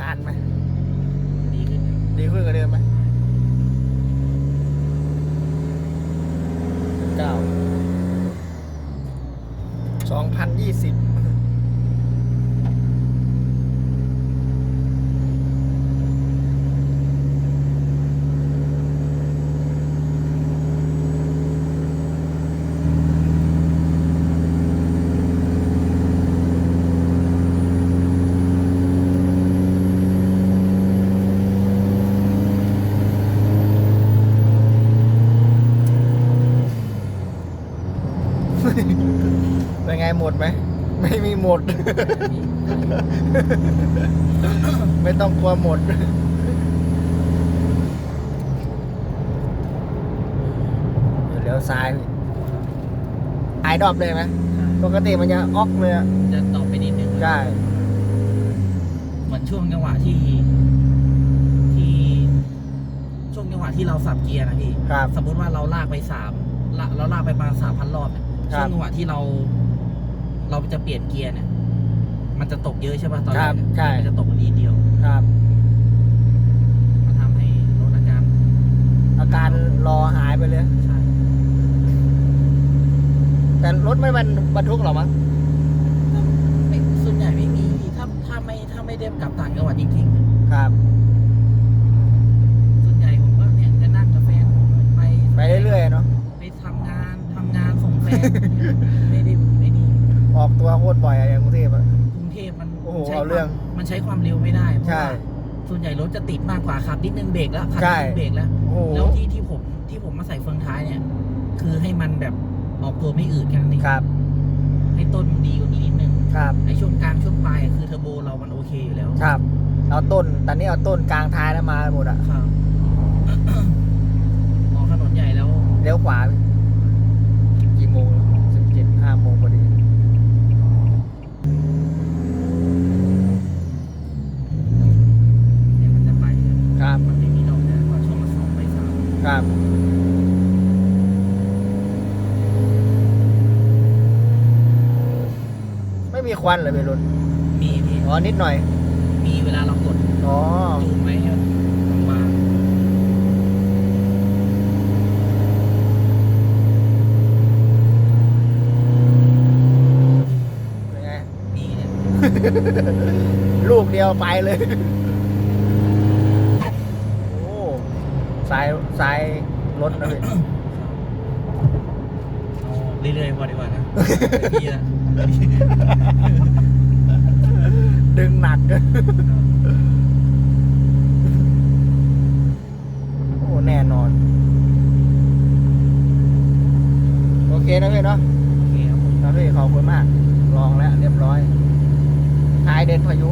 ยานไหมดีขึ้นนะดีขึ้นกว่าเดิมไหมเก้าสองพันยี่สิบ เป็นไงหมดไหม ไม่มีหมด ไม่ต้องกลัวหมด เดี๋ยวซ้ายไอดอบเลยไหมปกติมันจะออกเลยอะจะตอบไปนิดนึงใช่เหมือนช่วงจังหวะที่ที่ช่วงจังหวะที่เราสับเกียร์นะพี่ ครับ สมมติว่าเราลากไปสามละเราลากไปประมาณสามพันรอบเนี่ย ครัช่วบงจังหวะที่เรา เราจะเปลี่ยนเกียร์เนี่ย มันจะตกเยอะใช่ป่ะตอนคแรรักบเนี่ยใช่ มันจะตกนิดเดียวครับ มันทำให้ลดอาการอาการรอหายไปเลย ใช่แต่รถไม่บรรบรรทุกหรอมั้งไม่ส่วนใหญ่ไม่มีพี่ถ้าถ้าไม่ถ้าไม่ได้กลับต่างจังหวัดจริงๆเนี่ยครับส่วนใหญ่ผมก็เนี่ยจะนั่งกับแฟนผมไป ไปเรื่อยๆเนาะ ไปทำงานทำงานส่งแฟน ไม่ได้ไม่นี่ออกตัวโคตรบ่อยอะอย่างกรุงเทพอะ กรุงเทพมันโอ้โหใช้เอาเรื่อง ความมันใช้ความเร็วไม่ได้เพราะใช่ ว่าส่วนใหญ่รถจะติดมากกว่าขับนิดนึงเบรกแล้วขับใช่ นิดนึงเบรกแล้ว โอ้โหแล้วที่ที่ผมที่ผมมาใส่เฟืองท้ายเนี่ย คือให้มันแบบออกตัวไม่อืดแค่นั้นเองครับให้ต้นมันดีกว่านี้นิดนึงครับไอ้ช่วงกลางช่วงปลายอะคือเทอร์โบเรามันโอเคอยู่แล้วครับ เอาต้นตอนนี้เอาต้นกลางท้ายแล้วมาหมดอะครับ ออกถนนใหญ่แล้ว เลี้ยวขวา กี่โมงสิบเจ็ดห้าโมงพอดี เนี่ยมันจะไป ครับ มันไม่มีดอกนะพอช่วงมาสองไปสาม ครับไม่มีควันเลยไปรถมีมีอ๋อนิดหน่อย มีเวลาเรากดอ๋อจูงไว้ให้มันบางเป็นไงๆมีเนี่ย ลูกเดียวไปเลย โอ้สายสายรถนะพี่ เอาเรื่อยๆพอดีกว่านะพี่อะดึงหนักโอ้แน่นอน โอเคนะพี่เนาะโอเคครับผม ครับพี่ขอบคุณมาก ลองแล้วเรียบร้อยท้ายเด่นพายุ